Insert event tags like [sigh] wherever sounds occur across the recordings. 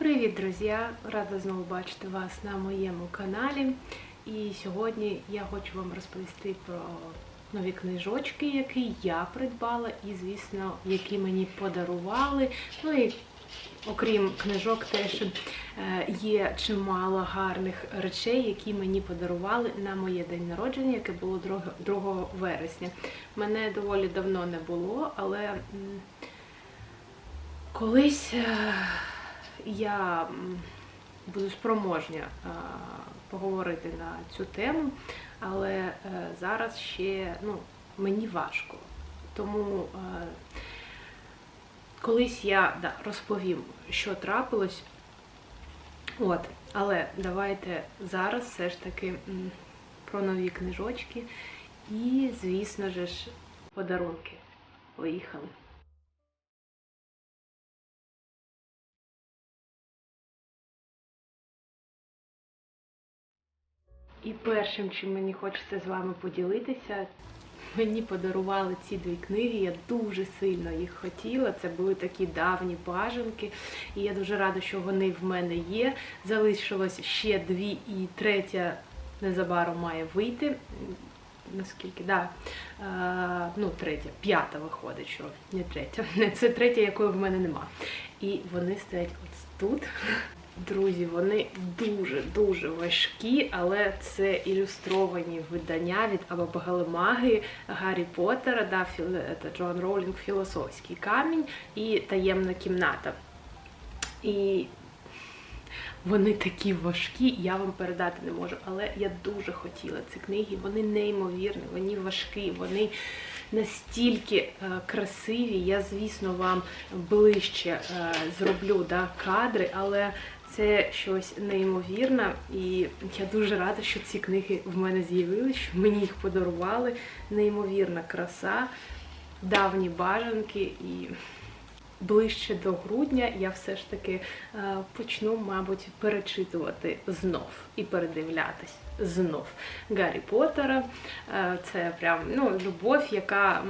Привіт, друзі! Рада знову бачити вас на моєму каналі. І сьогодні я хочу вам розповісти про нові книжочки, які я придбала, і, звісно, які мені подарували. Ну і окрім книжок, теж е, є чимало гарних речей, які мені подарували на моє день народження, яке було 2 2 вересня. Мене доволі давно не було, але колись. Я буду спроможня поговорити на цю тему, але е, зараз ще ну, мені важко. Тому е, колись я да, розповім, що трапилось. От, але давайте зараз все ж таки про нові книжочки і, звісно ж, подарунки. Поїхали. І першим, чим мені хочеться з вами поділитися, мені подарували ці дві книги. Я дуже сильно їх хотіла. Це були такі давні бажанки, і я дуже рада, що вони в мене є. Залишилось ще дві, і третя незабаром має вийти. Наскільки, да. Е, ну, третя, п'ята виходить, що не третя. [laughs] Це третя, якої в мене нема. І вони стоять ось тут. Друзі, вони дуже-дуже важкі, але це ілюстровані видання від Абабагалемаги Гаррі Поттера, да, філ- Джон Роулінг Філософський камінь і таємна кімната. І вони такі важкі, я вам передати не можу, але я дуже хотіла ці книги. Вони неймовірні, вони важкі, вони настільки е, красиві. Я, звісно, вам ближче е, зроблю да, кадри, але це щось неймовірне. І я дуже рада, що ці книги в мене з'явилися, що мені їх подарували. Неймовірна краса, давні бажанки і ближче до грудня я все ж таки е, почну, мабуть, перечитувати знов і передивлятись знов Гаррі Поттера. Е, Це прям ну, любов, яка,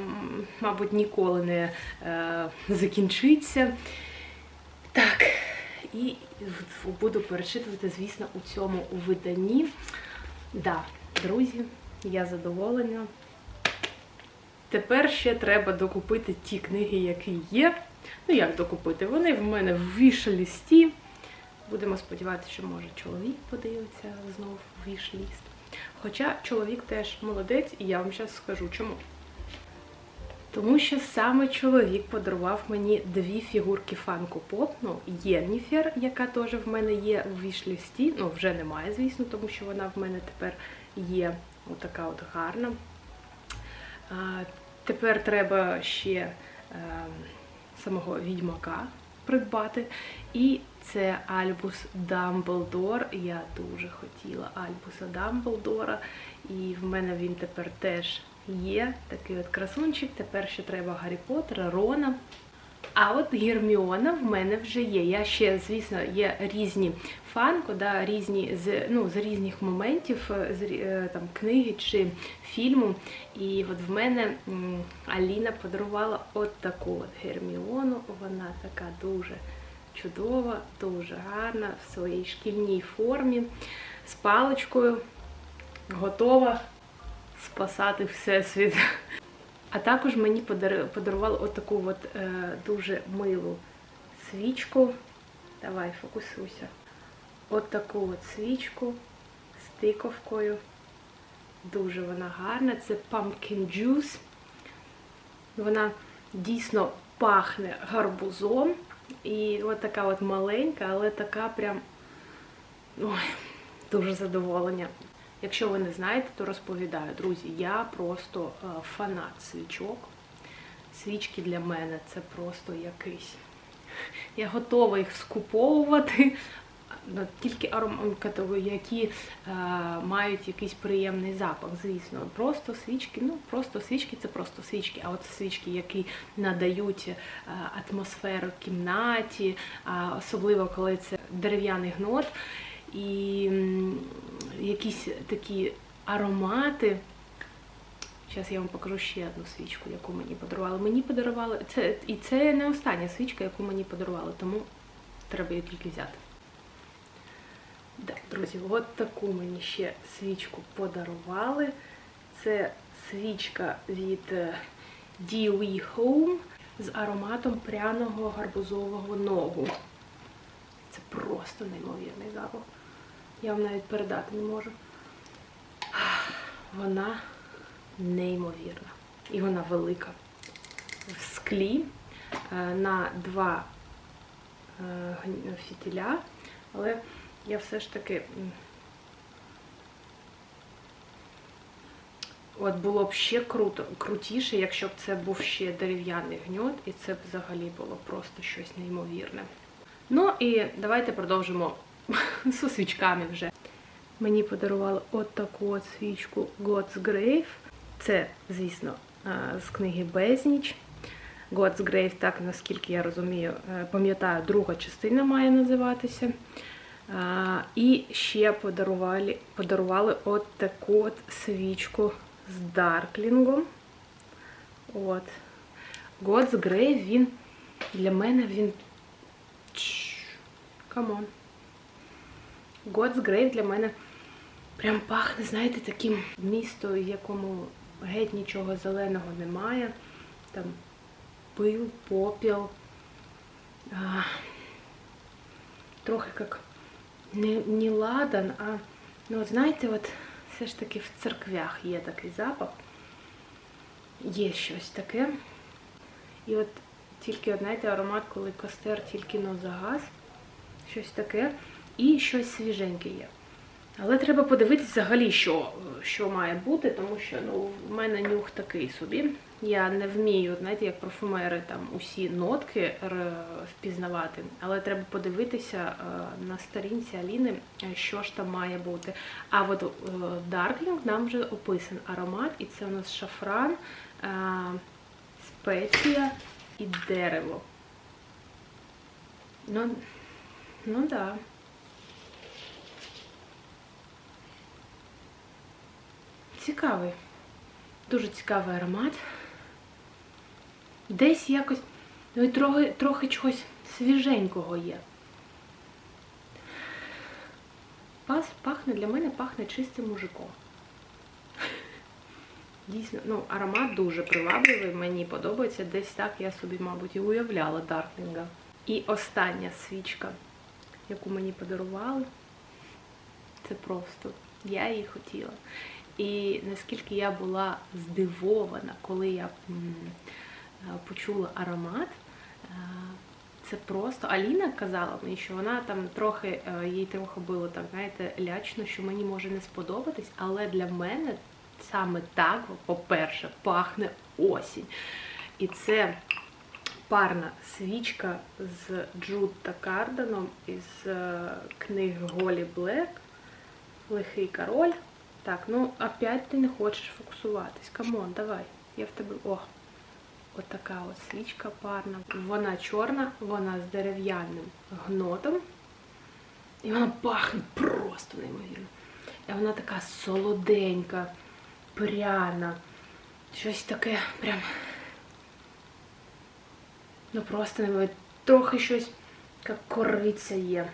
мабуть, ніколи не е, закінчиться. Так, і буду перечитувати, звісно, у цьому виданні. Да, друзі, я задоволена. Тепер ще треба докупити ті книги, які є. Ну, як докупити? Вони в мене в віш-лісті. Будемо сподіватися, що може чоловік подивиться знов в віш-ліст. Хоча чоловік теж молодець, і я вам зараз скажу чому. Тому що саме чоловік подарував мені дві фігурки Funko Pop. Ну, Єнніфер, яка теж в мене є в вішлісті. Ну, вже немає, звісно, тому що вона в мене тепер є отака от гарна. А, тепер треба ще е, самого відьмака придбати. І це Альбус Дамблдор. Я дуже хотіла Альбуса Дамблдора. І в мене він тепер теж є. Такий от красунчик. Тепер ще треба Гаррі Поттера, Рона. А от Герміона в мене вже є. Я ще, звісно, є різні фанко, да, різні з ну, з різних моментів е, з е, там книги чи фільму. І от в мене Аліна подарувала от таку от Герміону. Вона така дуже чудова, дуже гарна в своїй шкільній формі, з паличкою, готова спасати всесвіт. А також мені подарували отаку от, е, дуже милу свічку. Давай, фокусуйся. От таку от свічку з тиковкою. Дуже вона гарна. Це pumpkin juice. Вона дійсно пахне гарбузом. І от така от маленька, але така прям ой, дуже задоволення. Якщо ви не знаєте, то розповідаю, друзі, я просто е, фанат свічок. Свічки для мене це просто якийсь. Я готова їх скуповувати, ну, тільки аромати, які е, мають якийсь приємний запах, звісно. Просто свічки, ну просто свічки це просто свічки. А от свічки, які надають е, атмосферу кімнаті, а особливо коли це дерев'яний гнот і якісь такі аромати. Зараз я вам покажу ще одну свічку, яку мені подарували. Мені подарували це і це не остання свічка, яку мені подарували. Тому треба її тільки взяти. Так, друзі, от таку мені ще свічку подарували. Це свічка від е, Home з ароматом пряного гарбузового ногу. Це просто неймовірний запах. Я вам навіть передати не можу. Вона неймовірна. І вона велика. В склі е, на два е, фітіля, але я все ж таки. От було б ще круто, крутіше, якщо б це був ще дерев'яний гньот, і це б взагалі було просто щось неймовірне. Ну і давайте продовжимо [laughs] з свічками вже. Мені подарували от таку от свічку God's Grave. Це, звісно, е, з книги Безніч. God's Grave, так наскільки я розумію, е, пам'ятаю, друга частина має називатися. І ще подарували, подарували от таку от свічку з Дарклінгом. От. God's Grave, він для мене він. Камон. God's Grave для мене прям пахне, знаєте, таким місто, в якому геть нічого зеленого немає. Там пил, попіл. А, трохи як не, не ладан, а ну, от знаєте, от все ж таки в церквях є такий запах. Є щось таке. І от тільки, знаєте, аромат, коли костер тільки но загас, щось таке, і щось свіженьке є. Але треба подивитися взагалі, що, що має бути, тому що ну, в мене нюх такий собі. Я не вмію, знаєте, як парфумери там усі нотки впізнавати, але треба подивитися е, на сторінці Аліни, що ж там має бути. А от е, Darkling нам вже описаний аромат, і це у нас шафран, е, спеція і дерево. Ну, ну да. Цікавий. Дуже цікавий аромат. Десь якось, ну і трохи, трохи чогось свіженького є. Пас пахне для мене пахне чистим мужиком. [laughs] Дійсно, ну, аромат дуже привабливий, мені подобається. Десь так я собі, мабуть, і уявляла Дарклінга. І остання свічка, яку мені подарували, це просто. Я її хотіла. І наскільки я була здивована, коли я е, почула аромат, е, це просто Аліна казала мені, що вона там трохи, е, їй трохи було так, знаєте, лячно, що мені може не сподобатись, але для мене саме так, по-перше, пахне осінь. І це парна свічка з Джуд та Карданом із книги Голі Блек. Лихий король. Так, ну опять ти не хочеш фокусуватись. Камон, давай. Я в тебе. О! От така от свічка парна. Вона чорна, вона з дерев'яним гнотом. І вона пахне просто неймовірно. І вона така солоденька, пряна. Щось таке прям. Ну просто неймовірно. Трохи щось, як кориця є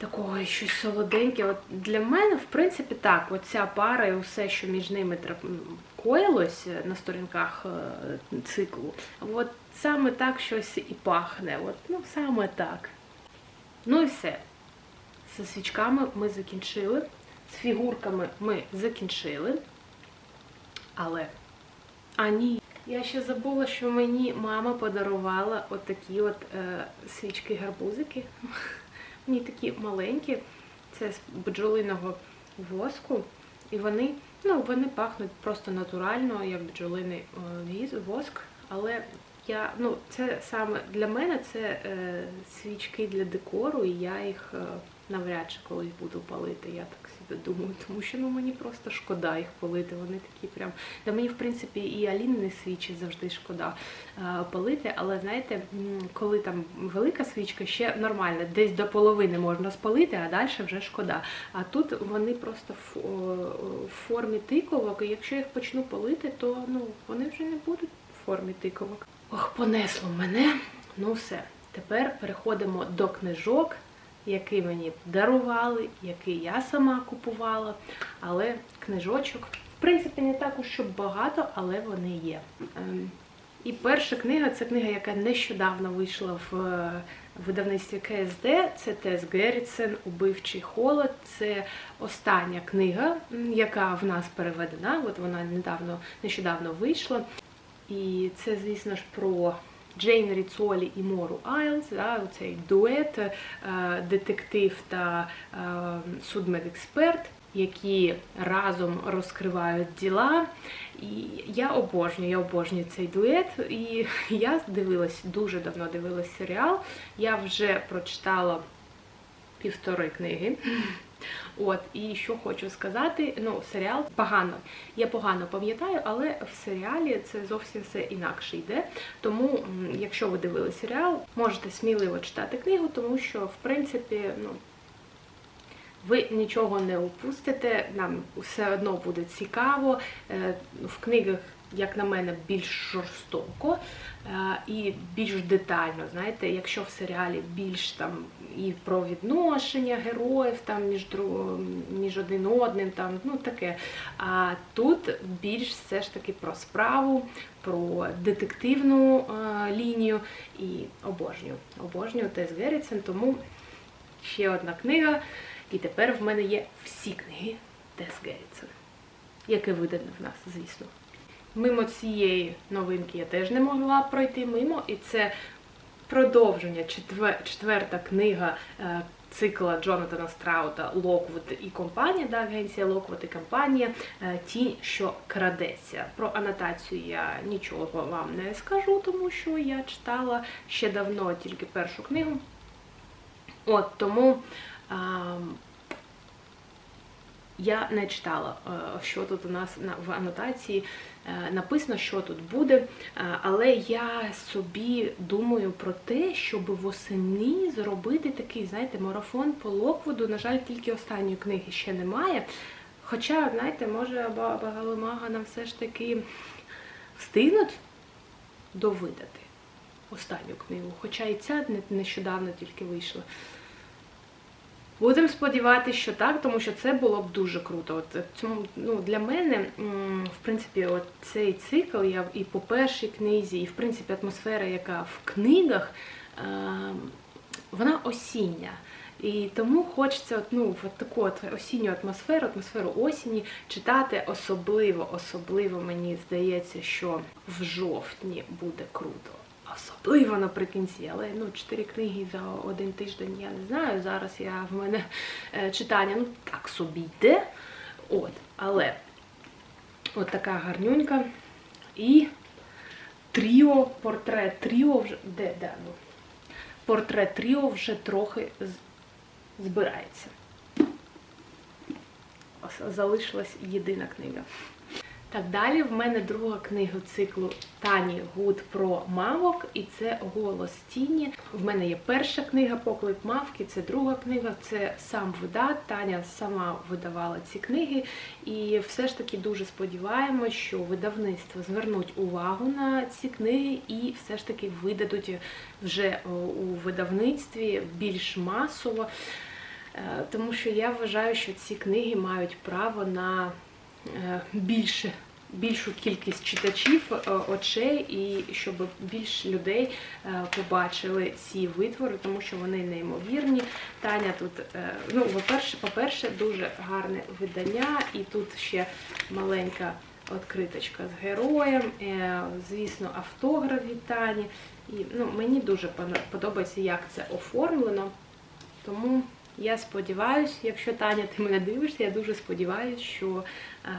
такого щось солоденьке. От для мене, в принципі, так, оця пара і усе, що між ними коїлось на сторінках е, циклу, от саме так щось і пахне. От, ну, саме так. Ну і все. Зі свічками ми закінчили. З фігурками ми закінчили. Але. А. Я ще забула, що мені мама подарувала отакі от е, свічки-гарбузики. Вони такі маленькі, це з бджолиного воску. І вони, ну, вони пахнуть просто натурально, як бджолиний е, воск. Але я, ну, це саме для мене це е, свічки для декору, і я їх е, навряд чи колись буду палити. Я думаю, тому що ну мені просто шкода їх палити. Вони такі прям. Та мені, в принципі, і Аліни свічі завжди шкода е, палити, але знаєте, коли там велика свічка, ще нормально, десь до половини можна спалити, а далі вже шкода. А тут вони просто в, формі тиковок, і якщо їх почну палити, то ну вони вже не будуть в формі тиковок. Ох, понесло мене. Ну все. Тепер переходимо до книжок, які мені дарували, які я сама купувала. Але книжочок, в принципі, не так уж багато, але вони є. Ем, І перша книга це книга, яка нещодавно вийшла в е, видавництві КСД. Це Тес Геррітсен Убивчий холод. Це остання книга, яка в нас переведена. От вона недавно нещодавно вийшла. І це, звісно ж, про Джейн Ріцолі і Мору Айлз, да, цей дует, е, детектив та е, судмедексперт, які разом розкривають діла. І я обожнюю, я обожнюю цей дует. І [laughs] я дивилась, дуже давно дивилась серіал. Я вже прочитала півтори книги. От, і що хочу сказати, ну, серіал погано. Я погано пам'ятаю, але в серіалі це зовсім все інакше йде. Тому, якщо ви дивились серіал, можете сміливо читати книгу, тому що, в принципі, ну. Ви нічого не упустите, нам все одно буде цікаво. Е, В книгах, як на мене, більш жорстоко е, і більш детально. Знаєте, якщо в серіалі більш там і про відношення героїв там між між один одним, там ну таке. А тут більш все ж таки про справу, про детективну е, лінію і обожнюю. Обожнюю Тес Геррітсен, тому ще одна книга. І тепер в мене є всі книги Тес Геррітсен, яке видане в нас, звісно. Мимо цієї новинки я теж не могла пройти мимо, і це продовження, четвер- четверта книга е, цикла Джонатана Страута Локвуд і компанія, да, агенція Локвуд і компанія е, Тінь, що крадеться. Про анотацію я нічого вам не скажу, тому що я читала ще давно тільки першу книгу. От тому. ам, я не читала, е, що тут у нас в анотації е, написано, що тут буде, е, але я собі думаю про те, щоб восени зробити такий, знаєте, марафон по Локвуду. На жаль, тільки останньої книги ще немає. Хоча, знаєте, може Ба- Багалимага нам все ж таки встигнуть довидати останню книгу. Хоча і ця нещодавно тільки вийшла. Будемо сподіватися, що так, тому що це було б дуже круто. От цьому ну для мене, в принципі, от цей цикл я і по першій книзі, і в принципі атмосфера, яка в книгах, е, вона осіння. І тому хочеться от, ну, от таку от осінню атмосферу, атмосферу осені читати особливо, особливо мені здається, що в жовтні буде круто. Особливо наприкінці, але ну, чотири книги за один тиждень я не знаю. Зараз я в мене е, читання ну так собі йде. От, але от така гарнюнька. І тріо, портрет тріо вже. Де, де? Ну? Портрет тріо вже трохи збирається. Залишилась єдина книга. Так, далі в мене друга книга циклу Тані Гуд про мавок, і це Голос Тіні. В мене є перша книга Поклик мавки, це друга книга, це сам видат. Таня сама видавала ці книги. І все ж таки дуже сподіваємось, що видавництво звернуть увагу на ці книги і все ж таки видадуть вже у видавництві більш масово. Е, Тому що я вважаю, що ці книги мають право на е, більше, більшу кількість читачів, е, очей, і щоб більш людей е, побачили ці витвори, тому що вони неймовірні. Таня тут, е, ну, по-перше, по-перше, дуже гарне видання, і тут ще маленька відкриточка з героєм, е, звісно, автограф від Тані. І ну, мені дуже подобається, як це оформлено. Тому я сподіваюся, якщо Таня, ти мене дивишся, я дуже сподіваюся, що е,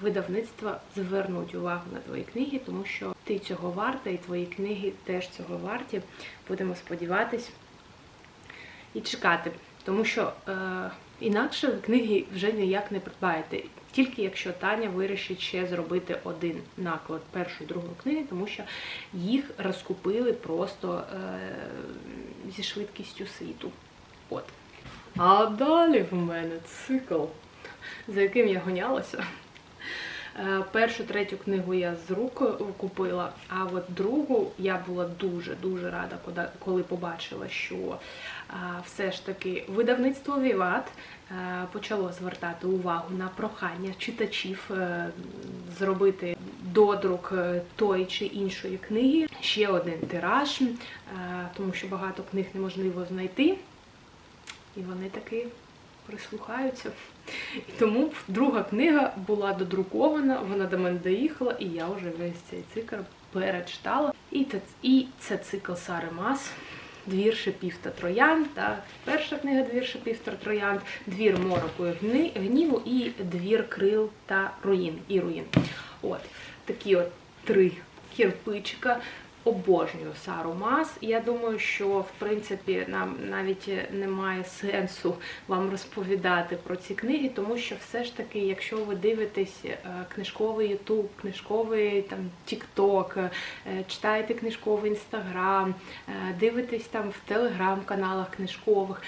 видавництва звернуть увагу на твої книги, тому що ти цього варта, і твої книги теж цього варті. Будемо сподіватись і чекати, тому що е, інакше книги вже ніяк не придбаєте. Тільки якщо Таня вирішить ще зробити один наклад першої другої книги, тому що їх розкупили просто е, зі швидкістю світу. От. А далі в мене цикл, за яким я гонялася. Е, Першу третю книгу я з рук купила, а от другу я була дуже-дуже рада, коли- побачила, що все ж таки видавництво Віват е, почало звертати увагу на прохання читачів е, зробити додрук е, тої чи іншої книги. Ще один тираж, е, тому що багато книг неможливо знайти. І вони таки прислухаються. І тому друга книга була додрукована, вона до мене доїхала, і я вже весь цей цикл перечитала. І, це- і це цикл Сари Мас. Двір шипів та троян, та перша книга Двір шипів та троян, двір мороку і гніву і двір крил та руїн і руїн. От такі от три кірпичика. Обожнюю Сару Мас. Я думаю, що в принципі нам навіть немає сенсу вам розповідати про ці книги, тому що все ж таки, якщо ви дивитесь е, книжковий Ютуб, книжковий там Тікток, е, читаєте книжковий Інстаграм, е, дивитесь там в телеграм-каналах книжкових.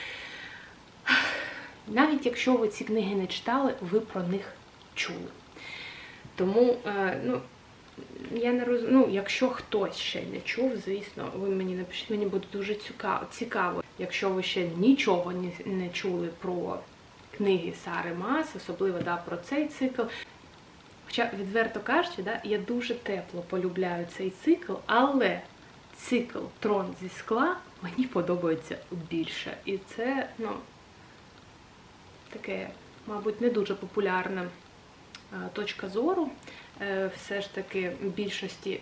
Навіть якщо ви ці книги не читали, ви про них чули. Тому, ну, я не розумію, ну, якщо хтось ще не чув, звісно, ви мені напишіть, мені буде дуже цікаво. Якщо ви ще нічого не, не чули про книги Сари Мас, особливо да, про цей цикл. Хоча, відверто кажучи, да, я дуже тепло полюбляю цей цикл, але цикл Трон зі скла мені подобається більше. І це, ну, таке, мабуть, не дуже популярна е, точка зору. Е, Все ж таки більшості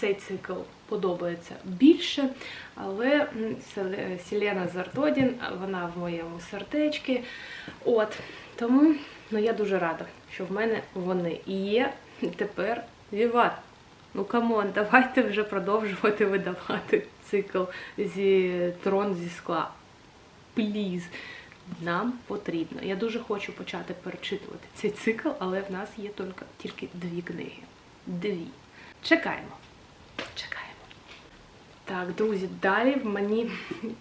цей цикл подобається більше, але Селена Зартодін, вона в моєму сердечці. От, тому ну, я дуже рада, що в мене вони є. Тепер Віват. Ну камон, давайте вже продовжувати видавати цикл зі трон зі скла. Пліз. Нам потрібно. Я дуже хочу почати перечитувати цей цикл, але в нас є тільки, тільки дві книги. Дві. Чекаємо. Чекаємо. Так, друзі, далі мені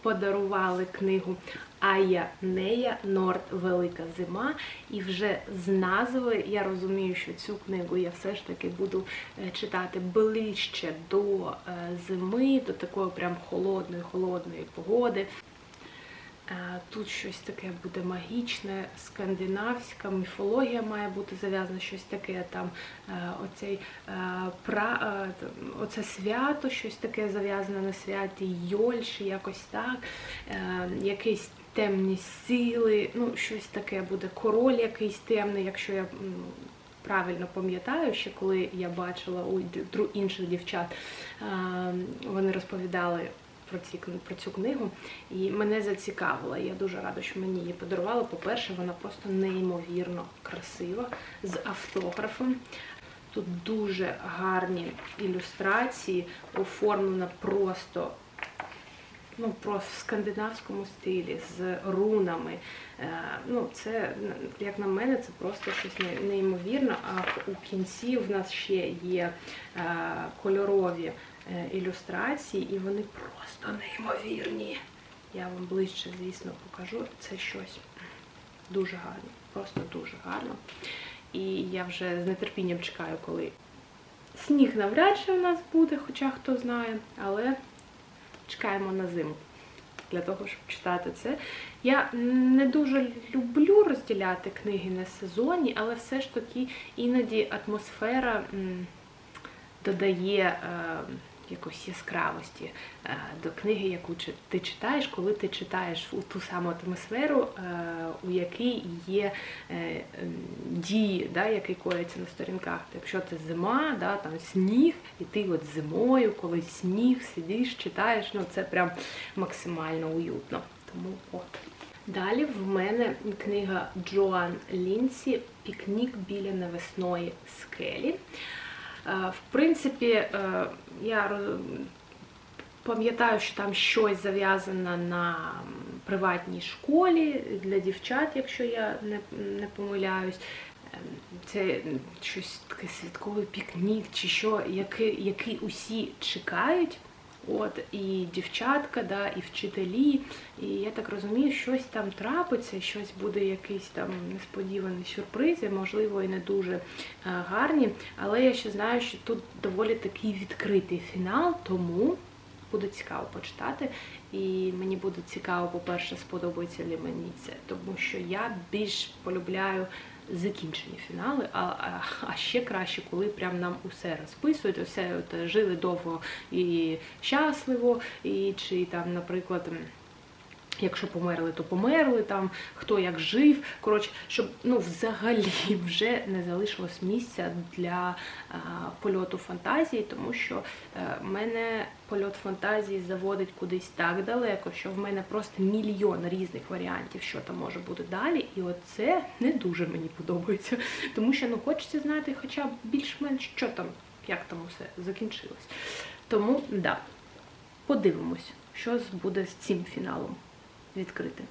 подарували книгу Ая Нея Норд Велика Зима. І вже з назви я розумію, що цю книгу я все ж таки буду е, читати ближче до е, зими, до такої прям холодної, холодної погоди. Е, Тут щось таке буде магічне, скандинавська міфологія має бути зав'язана, щось таке там, е, оцей, е, пра, оце свято, щось таке зав'язане на святі Йольші, якось так, якісь темні сили, ну, щось таке буде, король якийсь темний, якщо я. Правильно пам'ятаю, ще коли я бачила у інших дівчат, вони розповідали про, ці, про цю книгу, і мене зацікавила. Я дуже рада, що мені її подарували. По-перше, вона просто неймовірно красива з автографом. Тут дуже гарні ілюстрації, оформлена просто ну, просто в скандинавському стилі, з рунами. Е, Ну, це, як на мене, це просто щось не- неймовірне. А у кінці в нас ще є е, кольорові ілюстрації, і вони просто неймовірні. Я вам ближче, звісно, покажу. Це щось дуже гарне, просто дуже гарно. І я вже з нетерпінням чекаю, коли сніг навряд чи у нас буде, хоча хто знає, але чекаємо на зиму для того, щоб читати це. Я не дуже люблю розділяти книги на сезонні, але все ж таки іноді атмосфера додає е, якоїсь яскравості е, до книги, яку ти читаєш, коли ти читаєш у ту саму атмосферу, е, у якій є е, дії, да, які кояться на сторінках. Якщо це зима, да, там сніг, і ти от зимою, коли сніг, сидиш, читаєш, ну це прям максимально уютно. Тому от. Далі в мене книга Джоан Лінсі Пікнік біля навесної скелі. Е, В принципі, е, я пам'ятаю, що там щось зав'язане на приватній школі для дівчат, якщо я не, не помиляюсь. Ем, Це щось таке святковий пікнік, чи що, який, який усі чекають. От і дівчатка, да, і вчителі. І я так розумію, щось там трапиться, щось буде якийсь там несподіваний сюрпризи, можливо, і не дуже е, гарні. Але я ще знаю, що тут доволі такий відкритий фінал, тому буде цікаво почитати. І мені буде цікаво, по-перше, сподобається ли мені це, тому що я більш полюбляю закінчені фінали, а, а, а ще краще, коли прям нам усе розписують, усе от, жили довго і щасливо, і чи там, наприклад. Якщо померли, то померли там, хто як жив. Коротше, щоб ну взагалі [laughs] вже не залишилось місця для а, польоту фантазії, тому що е, мене польот фантазії заводить кудись так далеко, що в мене просто мільйон різних варіантів, що там може бути далі. І оце не дуже мені подобається. Тому що ну хочеться знати, хоча б більш-менш що там, як там усе закінчилось. Тому да, подивимось, що буде з цим фіналом відкрити.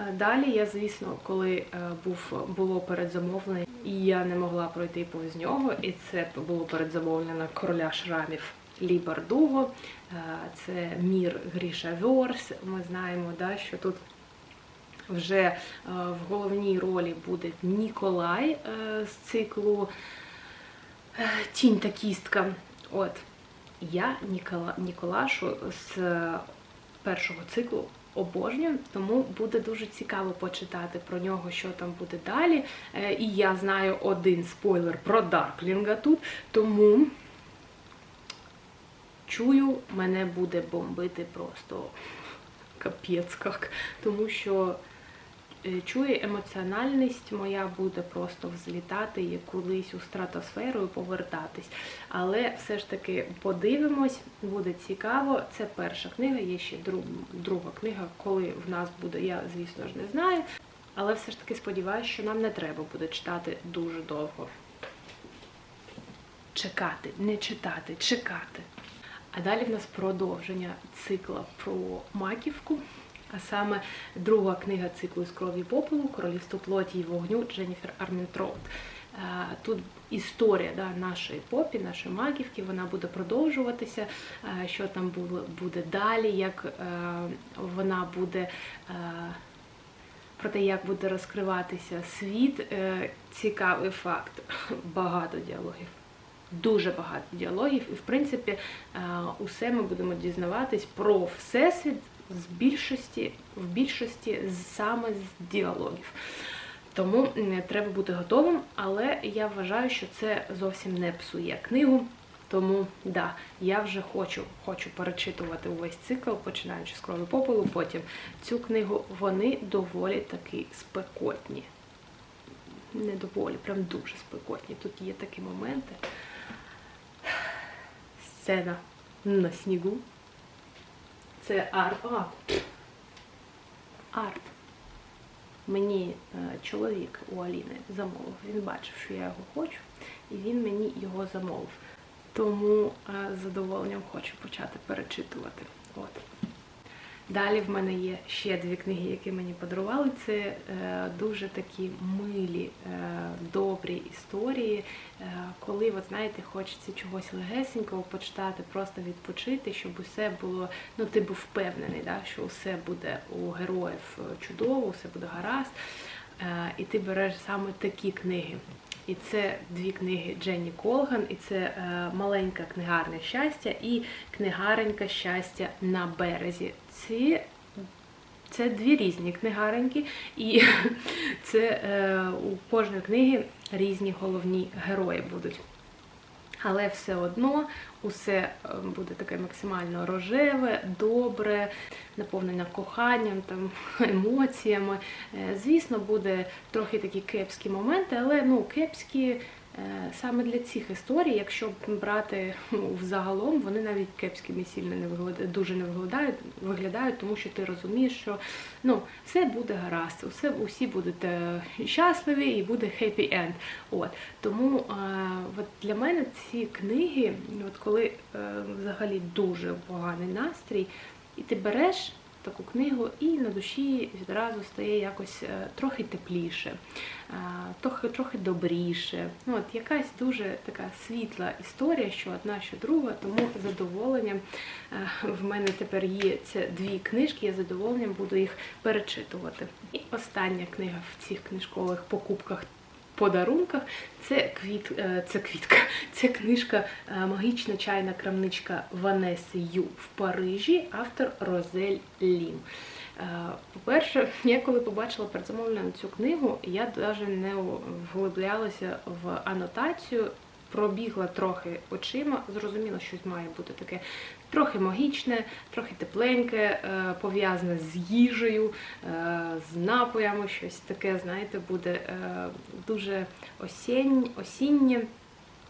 Е, Далі я, звісно, коли е, був було передзамовлення, і я не могла пройти повз нього, і це було передзамовлення на короля шрамів Лі Бардуго. Е, Це мір Гріша Верс. Ми знаємо, да, що тут вже в головній ролі буде Ніколай з циклу Тінь та кістка. От я Нікола, Ніколашу з першого циклу обожнюю, тому буде дуже цікаво почитати про нього, що там буде далі. Е, І я знаю один спойлер про Дарклінга тут, тому чую, мене буде бомбити просто капець як. Тому що е, чую, емоціональність моя буде просто взлітати і кудись у стратосферу і повертатись. Але все ж таки подивимось, буде цікаво. Це перша книга, є ще друг, друга книга, коли в нас буде, я, звісно ж, не знаю. Але все ж таки сподіваюся, що нам не треба буде читати дуже довго. Чекати, не читати, чекати. А далі в нас продовження цикла про маківку, а саме друга книга циклу з крові попелу Королівство плоті і вогню Дженніфер Армінтроуд. Тут історія да, нашої попі, нашої маківки, вона буде продовжуватися, що там буде далі, як е, вона буде. е, Про те, як буде розкриватися світ, Е, цікавий факт. [laughs] Багато діалогів дуже багато діалогів, і в принципі усе ми будемо дізнаватись про всесвіт з більшості, в більшості саме з діалогів. Тому треба бути готовим, але я вважаю, що це зовсім не псує книгу. Тому да, я вже хочу, хочу перечитувати увесь цикл, починаючи з крові попелу. Потім цю книгу вони доволі таки спекотні. Не доволі, прям дуже спекотні. Тут є такі моменти сцена на снігу. Це арт. А, арт. Мені е, чоловік у Аліни замовив. Він бачив, що я його хочу, і він мені його замовив. Тому е, з задоволенням хочу почати перечитувати. От. Далі в мене є ще дві книги, які мені подарували. Це е, дуже такі милі, е, добрі історії, е, коли, от, знаєте, хочеться чогось легесенького почитати, просто відпочити, щоб усе було, ну ти був впевнений, да, що усе буде у героїв чудово, усе буде гаразд. І ти береш саме такі книги. І це дві книги Дженні Колган, і це е, маленька книгарня щастя і книгаренька щастя на березі. Ці це дві різні книгареньки, і [laughs] це е, у кожної книги різні головні герої будуть. Але все одно усе е, буде таке максимально рожеве, добре, наповнене коханням, там, [laughs] емоціями. Е, Звісно, буде трохи такі кепські моменти, але ну, кепські саме для цих історій, якщо брати ну, взагалом, вони навіть кепськими сильно не виглядають, дуже не виглядають, виглядають, тому що ти розумієш, що ну, все буде гаразд, усе, усі будуть е, щасливі і буде happy end. От. Тому е, от для мене ці книги, от коли е, взагалі дуже поганий настрій, і ти береш таку книгу, і на душі відразу стає якось е, трохи тепліше, е, трохи, трохи добріше. Ну, от якась дуже така світла історія, що одна, що друга, тому задоволенням е, в мене тепер є ці дві книжки, я задоволенням буду їх перечитувати. І остання книга в цих книжкових покупках. Подарунках. Це квіт, е, це квітка, це книжка е, Магічна чайна крамничка Ванеси Ю в Парижі, автор Розель Лім. Е, По-перше, я коли побачила передзамовлення цю книгу, я навіть не вглиблялася в анотацію, пробігла трохи очима, зрозуміла, щось має бути таке трохи магічне, трохи тепленьке, е, пов'язане з їжею, е, з напоями, щось таке, знаєте, буде е, дуже осінь, осіннє,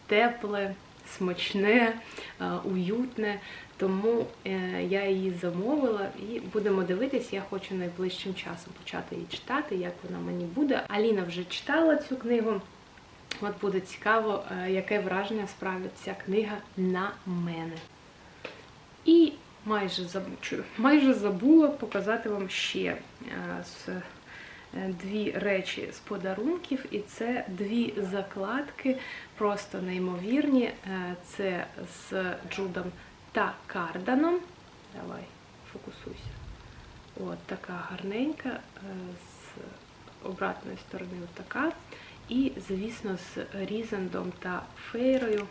тепле, смачне, уютне. Тому я її замовила і будемо дивитись. Я хочу найближчим часом почати її читати, як вона мені буде. Аліна вже читала цю книгу. От буде цікаво, яке враження справить ця книга на мене. І майже заб- майже забула показати вам ще е, з е, дві речі з подарунків, і це дві закладки, просто неймовірні. Е, Це з Джудом та Карданом. Давай, фокусуйся. От така гарненька, з обратної сторони така. І, звісно, з Різандом та Фейрою.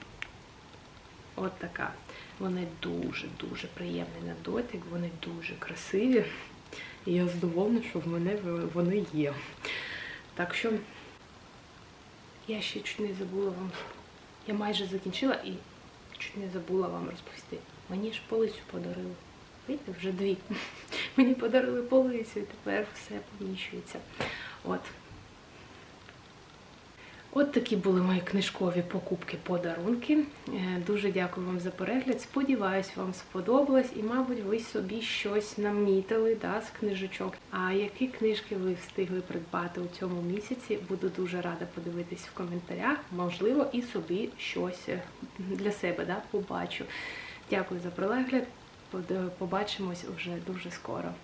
От така. Вони дуже-дуже приємні на дотик, вони дуже красиві. І я задоволена, що в мене вони є. Так що я ще чуть не забула вам. Я майже закінчила і чуть не забула вам розповісти. Мені ж полицю подарили. Видите, вже дві. [laughs] Мені подарили полицю, і тепер все поміщується. От. От такі були мої книжкові покупки-подарунки. Е, Дуже дякую вам за перегляд. Сподіваюсь, вам сподобалось і, мабуть, ви собі щось намітили да, з книжечок. А які книжки ви встигли придбати у цьому місяці? Буду дуже рада подивитись в коментарях. Можливо, і собі щось е, для себе да, побачу. Дякую за перегляд. Побачимось вже дуже скоро.